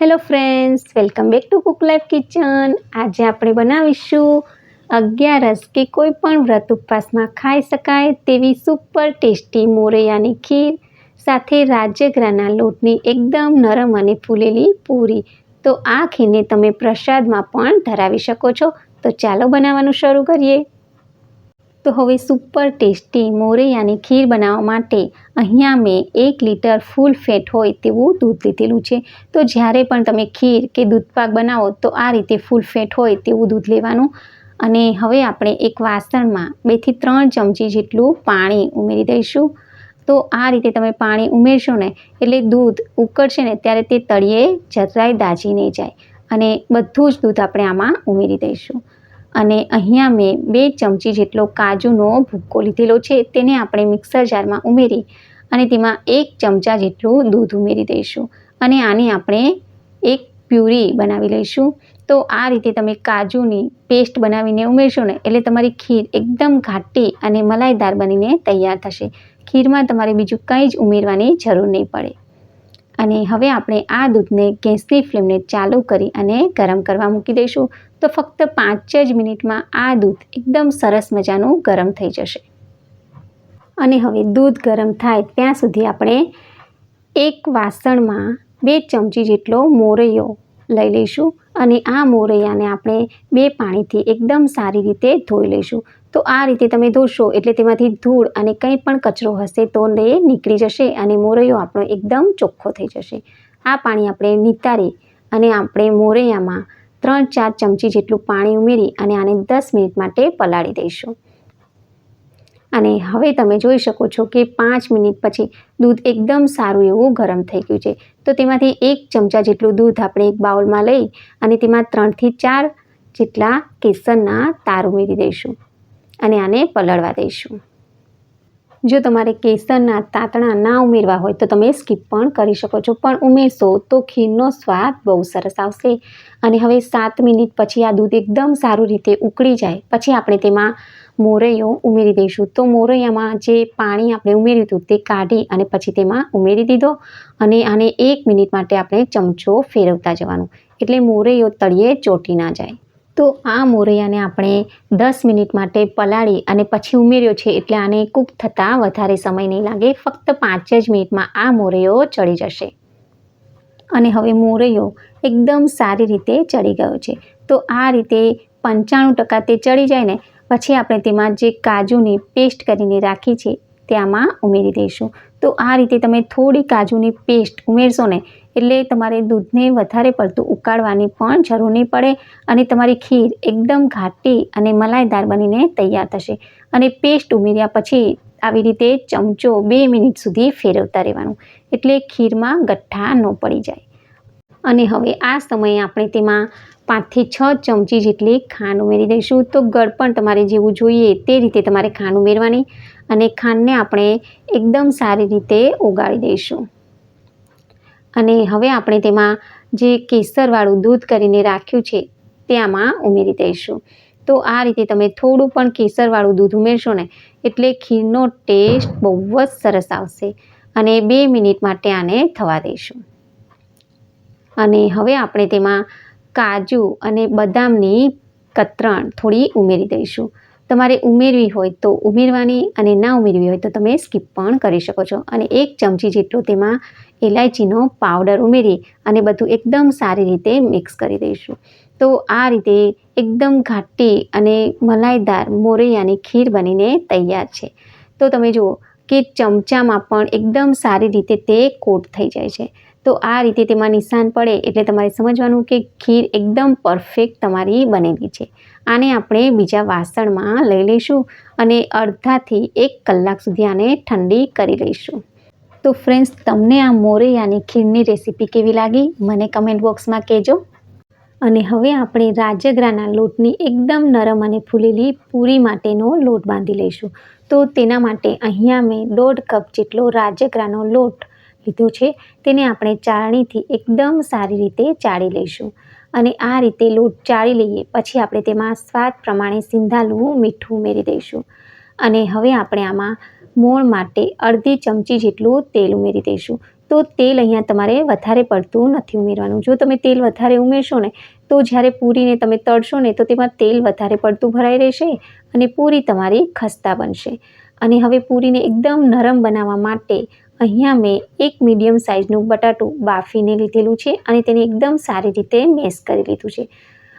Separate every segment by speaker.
Speaker 1: Hello friends welcome back to cook life kitchen આજે આપણે બનાવીશું અગિયારસ કે કોઈ પણ વ્રત ઉપવાસમાં ખાઈ શકાય તેવી સુપર ટેસ્ટી મોરૈયાની ખીર, સાથે રાજગરાના લોટની એકદમ નરમ અને ફૂલેલી પૂરી. તો આ ખીરને તમે પ્રસાદમાં પણ ધરાવી શકો છો. તો ચાલો બનાવવાનું શરૂ કરીએ. તો હવે સુપર ટેસ્ટી મોરૈયાની ખીર બનાવવા માટે અહીંયા મેં એક લીટર ફૂલ ફેટ હોય તેવું દૂધ લીધેલું છે. તો જ્યારે પણ તમે ખીર કે દૂધપાક બનાવો તો આ રીતે ફૂલ ફેટ હોય તેવું દૂધ લેવાનું. અને હવે આપણે એક વાસણમાં બેથી ત્રણ ચમચી જેટલું પાણી ઉમેરી દઈશું. તો આ રીતે તમે પાણી ઉમેરશો ને એટલે દૂધ ઉકળશે ને ત્યારે તે તળિયે જરાય દાજી નહીં જાય. અને બધું જ દૂધ આપણે આમાં ઉમેરી દઈશું. અને અહીંયા મેં બે ચમચી જેટલો કાજુનો ભૂક્કો લીધેલો છે, તેને આપણે મિક્સર જારમાં ઉમેરી અને તેમાં એક ચમચા જેટલું દૂધ ઉમેરી દઈશું અને આની આપણે એક પ્યુરી બનાવી લઈશું. તો આ રીતે તમે કાજુની પેસ્ટ બનાવીને ઉમેરશો ને, એટલે તમારી ખીર એકદમ ઘાટી અને મલાઈદાર બનીને તૈયાર થશે. ખીરમાં તમારે બીજું કંઈ જ ઉમેરવાની જરૂર નહીં પડે. અને હવે આપણે આ દૂધને ગેસની ફ્લેમને ચાલુ કરી અને ગરમ કરવા મૂકી દઈશું. તો ફક્ત પાંચ જ મિનિટમાં આ દૂધ એકદમ સરસ મજાનું ગરમ થઈ જશે. અને હવે દૂધ ગરમ થાય ત્યાં સુધી આપણે એક વાસણમાં બે ચમચી જેટલો મોરૈયો લઈ લઈશું અને આ મોરૈયાને આપણે બે પાણીથી એકદમ સારી રીતે ધોઈ લઈશું. તો આ રીતે તમે ધોશો એટલે તેમાંથી ધૂળ અને કંઈ પણ કચરો હશે તો એ નીકળી જશે અને મોરૈયો આપણો એકદમ ચોખ્ખો થઈ જશે. આ પાણી આપણે નિતારી અને આપણે મોરૈયામાં ત્રણ ચાર ચમચી જેટલું પાણી ઉમેરી અને આને દસ મિનિટ માટે પલાળી દઈશું. અને હવે તમે જોઈ શકો છો કે પાંચ મિનિટ પછી દૂધ એકદમ સારું એવું ગરમ થઈ ગયું છે. તો તેમાંથી એક ચમચા જેટલું દૂધ આપણે એક બાઉલમાં લઈ અને તેમાં ત્રણથી ચાર જેટલા કેસરના તાર ઉમેરી દઈશું અને આને પલળવા દઈશું. જો તમારે કેસરના તાતણા ના ઉમેરવા હોય તો તમે સ્કીપ પણ કરી શકો છો. પણ ઉમેરશો તો ખીરનો સ્વાદ બહુ સરસ આવશે. અને હવે સાત મિનિટ પછી આ દૂધ એકદમ સારું રીતે ઉકળી જાય. પછી આપણે તેમાં મોરૈયો ઉમેરી દઈશું. તો મોરૈયામાં જે પાણી આપણે ઉમેર્યું હતું તે કાઢી અને પછી તેમાં ઉમેરી દીધો. અને આને એક મિનિટ માટે આપણે ચમચો ફેરવતા જવાનું. એટલે મોરૈયો તળિયે ચોટી ના જાય. તો આ મોરૈયાને આપણે દસ મિનિટ માટે પલાળી અને પછી ઉમેર્યો છે એટલે આને કૂક થતાં વધારે સમય નહીં લાગે, ફક્ત પાંચ જ મિનિટમાં આ મોરૈયો ચડી જશે. અને હવે મોરૈયો એકદમ સારી રીતે ચડી ગયો છે. તો આ રીતે પંચાણું ટકા તે ચડી જાય ને, પછી આપણે તેમાં જે કાજુની પેસ્ટ કરીને રાખી છે તે આમાં ઉમેરી દઈશું. તો આ રીતે તમે થોડી કાજુની પેસ્ટ ઉમેરશો ને એટલે તમારે દૂધને વધારે પડતું ઉકાળવાની પણ જરૂર નહીં પડે અને તમારી ખીર એકદમ ઘાટી અને મલાઈદાર બનીને તૈયાર થશે. અને પેસ્ટ ઉમેર્યા પછી આવી રીતે ચમચો બે મિનિટ સુધી ફેરવતા રહેવાનું. એટલે ખીરમાં ગઠ્ઠા ન પડી જાય. અને હવે આ સમયે આપણે તેમાં પાંચથી છ ચમચી જેટલી ખાંડ ઉમેરી દઈશું. તો ગળપણ તમારે જેવું જોઈએ તે રીતે તમારે ખાંડ ઉમેરવાની. અને ખાંડને આપણે એકદમ સારી રીતે ઓગાળી દઈશું. અને હવે આપણે તેમાં જે કેસરવાળું દૂધ કરીને રાખ્યું છે તે આમાં ઉમેરી દઈશું. તો આ રીતે તમે થોડું પણ કેસરવાળું દૂધ ઉમેરશો ને, એટલે ખીરનો ટેસ્ટ બહુ જ સરસ આવશે અને બે મિનિટ માટે આને થવા દઈશું. અને હવે આપણે તેમાં કાજુ અને બદામની કતરણ થોડી ઉમેરી દઈશું. તમારે ઉમેરવી હોય તો ઉમેરવાની અને ના ઉમેરવી હોય તો તમે સ્કીપ પણ કરી શકો છો. અને એક ચમચી જેટલું તેમાં ઇલાયચીનો પાવડર ઉમેરી અને બધું એકદમ સારી રીતે મિક્સ કરી દઈશું. તો આ રીતે એકદમ ઘાટી અને મલાઈદાર મોરૈયાની ખીર બનીને તૈયાર છે. તો તમે જુઓ કે ચમચામાં પણ એકદમ સારી રીતે તે કોટ થઈ જાય છે. તો આ રીતે તેમાં નિશાન પડે એટલે તમારે સમજવાનું કે ખીર એકદમ પરફેક્ટ તમારી બનેલી છે. આને આપણે બીજા વાસણમાં લઈ લઈશું અને અડધાથી એક કલાક સુધી આને ઠંડી કરી લઈશું. તો ફ્રેન્ડ્સ તમને આ મોરૈયાની ખીરની રેસીપી કેવી લાગી? મને કમેન્ટ બોક્સમાં કહેજો. અને હવે આપણે રાજગરાના લોટની એકદમ નરમ અને ફૂલેલી પૂરી માટેનો લોટ બાંધી લઈશું. તો તેના માટે અહીંયા મેં દોઢ કપ જેટલો રાજગરાનો લોટ લીધો છે. તેને આપણે ચાળણીથી એકદમ સારી રીતે ચાળી લઈશું. અને આ રીતે લોટ ચાળી લઈએ. પછી આપણે તેમાં સ્વાદ પ્રમાણે સિંધાલું મીઠું ઉમેરી દઈશું. અને હવે આપણે આમાં મોણ માટે અડધી ચમચી જેટલું તેલ ઉમેરી દઈશું. તો તેલ અહીંયા તમારે વધારે પડતું નથી ઉમેરવાનું. જો તમે તેલ વધારે ઉમેરશો ને, તો જ્યારે પૂરીને તમે તળશો ને, તો તેમાં તેલ વધારે પડતું ભરાઈ રહેશે અને પૂરી તમારી ખસ્તા બનશે. અને હવે પૂરીને એકદમ નરમ બનાવવા માટે અહીંયા મેં એક મીડિયમ સાઇઝનું બટાટું બાફીને લીધેલું છે અને તેને એકદમ સારી રીતે મેશ કરી લીધું છે.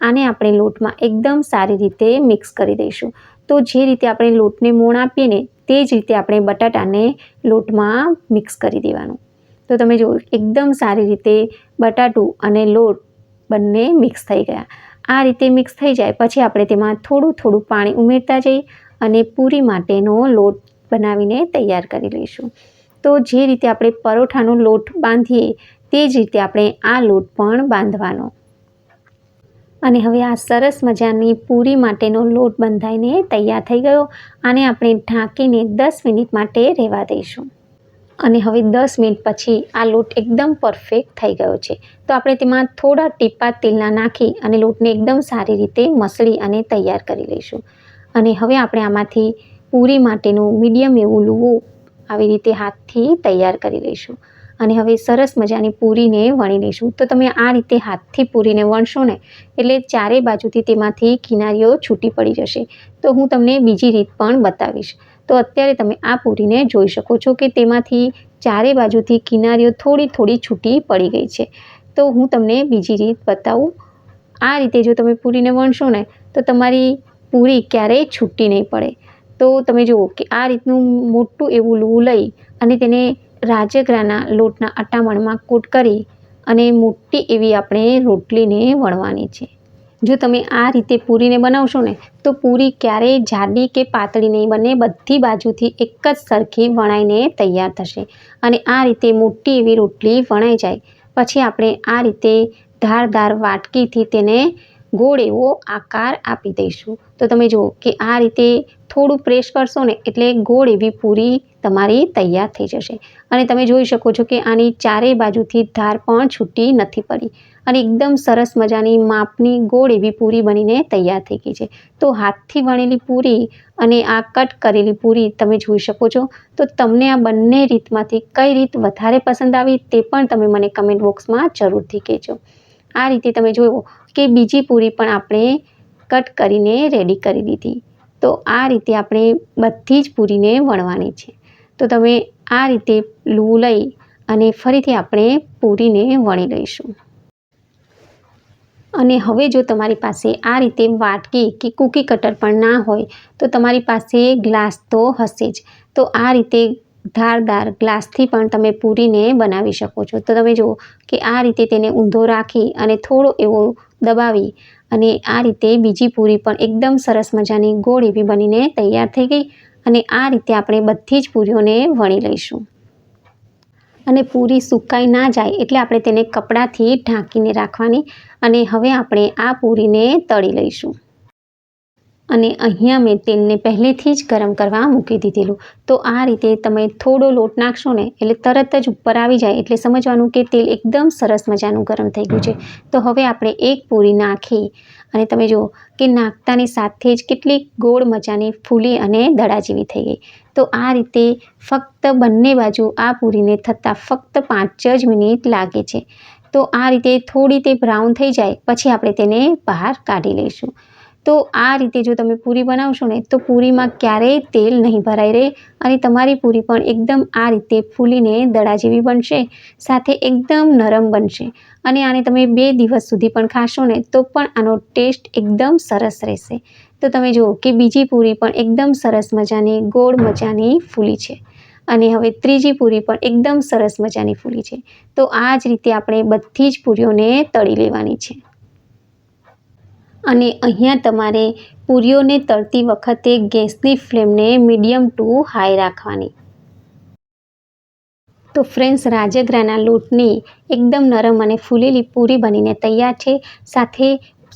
Speaker 1: આને આપણે લોટમાં એકદમ સારી રીતે મિક્સ કરી દઈશું. તો જે રીતે આપણે લોટને મોણ આપીએ ને તે જ રીતે આપણે બટાટાને લોટમાં મિક્સ કરી દેવાનું. તો તમે જુઓ, એકદમ સારી રીતે બટાટું અને લોટ બંને મિક્સ થઈ ગયા. આ રીતે મિક્સ થઈ જાય પછી આપણે તેમાં થોડું થોડું પાણી ઉમેરતા જઈ અને પૂરી માટેનો લોટ બનાવીને તૈયાર કરી લઈશું. તો જે રીતે આપણે પરોઠાનો લોટ બાંધીએ, તે જ રીતે આપણે આ લોટ પણ બાંધવાનો. અને હવે આ સરસ મજાની પૂરી માટેનો લોટ બંધાઈને તૈયાર થઈ ગયો. આને આપણે ઢાંકીને દસ મિનિટ માટે રહેવા દઈશું. અને હવે દસ મિનિટ પછી આ લોટ એકદમ પરફેક્ટ થઈ ગયો છે. તો આપણે તેમાં થોડા ટીપા તેલના નાખી અને લોટને એકદમ સારી રીતે મસળી અને તૈયાર કરી લઈશું. અને હવે આપણે આમાંથી પૂરી માટેનું મીડિયમ એવું લુવું આવી રીતે હાથથી તૈયાર કરી લઈશું. અને હવે સરસ મજાની પૂરીને વણી લઈશું. તો તમે આ રીતે હાથથી પૂરીને વણશો ને, એટલે ચારે બાજુથી તેમાંથી કિનારીઓ છૂટી પડી જશે. તો હું તમને બીજી રીત પણ બતાવીશ. તો અત્યારે તમે આ પૂરીને જોઈ શકો છો કે તેમાંથી ચારે બાજુથી કિનારીઓ થોડી થોડી છૂટી પડી ગઈ છે. તો હું તમને બીજી રીત બતાવું. આ રીતે જો તમે પૂરીને વણશો ને, તો તમારી પૂરી ક્યારેય છૂટી નહીં પડે. તો તમે જુઓ કે આ રીતનું મોટું એવું લૂ લઈ અને તેને રાજગરાના લોટના અટામણમાં કૂટ કરી અને મોટી એવી આપણે રોટલીને વણવાની છે. જો તમે આ રીતે પૂરીને બનાવશો ને, તો પૂરી ક્યારેય જાડી કે પાતળી નહીં બને, બધી બાજુથી એક જ સરખી વણાઈને તૈયાર થશે અને આ રીતે મોટી એવી રોટલી વણાઈ જાય. પછી આપણે આ રીતે ધારદાર વાટકીથી તેને ગોળ એવો આકાર આપી દઈશું. તો તમે જુઓ કે આ રીતે થોડું પ્રેસ કરશો ને એટલે ગોળ એવી પૂરી તમારી તૈયાર થઈ જશે. અને તમે જોઈ શકો છો કે આની ચારેય બાજુથી ધાર પણ છૂટી નથી પડી. અને એકદમ સરસ મજાની માપની ગોળ એવી પૂરી બનીને તૈયાર થઈ ગઈ છે. તો હાથથી વણેલી પૂરી અને આ કટ કરેલી પૂરી તમે જોઈ શકો છો. તો તમને આ બંને રીતમાંથી કઈ રીત વધારે પસંદ આવી તે પણ તમે મને કમેન્ટ બોક્સમાં જરૂરથી કહેજો. આ રીતે તમે જોયો કે બીજી પૂરી પણ આપણે કટ કરીને રેડી કરી દીધી. તો આ રીતે આપણે બધી જ પૂરીને વણવાની છે. તો તમે આ રીતે લૂ લઈ અને ફરીથી આપણે પૂરીને વણી લઈશું. અને હવે જો તમારી પાસે આ રીતે વાટકી કે કૂકી કટર પણ ના હોય, તો તમારી પાસે ગ્લાસ તો હશે જ. તો આ રીતે ધારદાર ગ્લાસથી પણ તમે પૂરીને બનાવી શકો છો. તો તમે જુઓ કે આ રીતે તેને ઊંધો રાખી અને થોડો એવો દબાવી અને આ રીતે બીજી પૂરી પણ એકદમ સરસ મજાની ગોળ એવી બનીને તૈયાર થઈ ગઈ અને આ રીતે આપણે બધી જ પૂરીઓને વણી લઈશું. અને પૂરી સુકાઈ ના જાય એટલે આપણે તેને કપડાથી ઢાંકીને રાખવાની અને હવે આપણે આ પૂરીને તળી લઈશું. અને અહીંયા મેં તેલને પહેલેથી જ ગરમ કરવા મૂકી દીધેલું. તો આ રીતે તમે થોડો લોટ નાખશો ને એટલે તરત જ ઉપર આવી જાય એટલે સમજવાનું કે તેલ એકદમ સરસ મજાનું ગરમ થઈ ગયું છે. તો હવે આપણે એક પૂરી નાખી અને તમે જુઓ કે નાખતાની સાથે જ કેટલી ગોળ મજાની ફૂલી અને દડા જેવી થઈ ગઈ. તો આ રીતે ફક્ત બંને બાજુ આ પૂરીને થતાં ફક્ત પાંચ જ મિનિટ લાગે છે. તો આ રીતે થોડી તે બ્રાઉન થઈ જાય પછી આપણે તેને બહાર કાઢી લઈશું. તો આ રીતે જો તમે પૂરી બનાવશો ને, તો પૂરીમાં ક્યારેય તેલ નહીં ભરાઈ રહે અને તમારી પૂરી પણ એકદમ આ રીતે ફૂલીને દડા જેવી બનશે, સાથે એકદમ નરમ બનશે. અને આને તમે બે દિવસ સુધી પણ ખાશો ને, તો પણ આનો ટેસ્ટ એકદમ સરસ રહેશે. તો તમે જુઓ કે બીજી પૂરી પણ એકદમ સરસ મજાની, ગોળ મજાની ફૂલી છે. અને હવે ત્રીજી પૂરી પણ એકદમ સરસ મજાની ફૂલી છે. તો આ જ રીતે આપણે બધી જ પૂરીઓને તળી લેવાની છે. અને અહીંયા તમારે પૂરીઓને તળતી વખતે ગેસની ફ્લેમને મીડિયમ ટુ હાઈ રાખવાની. તો ફ્રેન્ડ્સ, રાજગરાના લોટની એકદમ નરમ અને ફૂલેલી પૂરી બનીને તૈયાર છે. સાથે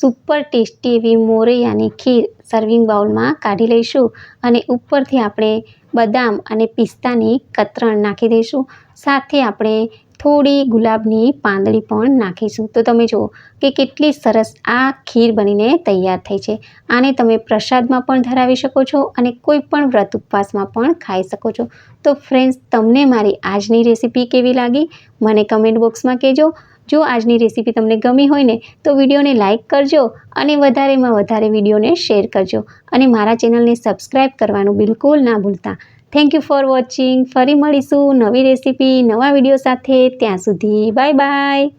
Speaker 1: સુપર ટેસ્ટી એવી મોરૈયાની ખીર સર્વિંગ બાઉલમાં કાઢી લઈશું અને ઉપરથી આપણે બદામ અને પિસ્તાની કતરણ નાખી દઈશું. સાથે આપણે થોડી ગુલાબની પાંદડી પણ નાખીશું. તો તમે જુઓ કે કેટલી સરસ આ ખીર બનીને તૈયાર થઈ છે. આને તમે પ્રસાદમાં પણ ધરાવી શકો છો અને કોઈ પણ વ્રત ઉપવાસમાં પણ ખાઈ શકો છો. તો ફ્રેન્ડ્સ, તમને મારી આજની રેસીપી કેવી લાગી? મને કમેન્ટ બોક્સમાં કહેજો. જો આજની રેસીપી તમને ગમી હોય ને, તો વિડીયોને લાઇક કરજો અને વધારેમાં વધારે વિડીયોને શેર કરજો. અને મારા ચેનલને સબસ્ક્રાઈબ કરવાનું બિલકુલ ના ભૂલતા. થેન્ક યુ ફોર વોચિંગ ફરી મળીશું નવી રેસીપી, નવા વીડિયો સાથે. ત્યાં સુધી બાય બાય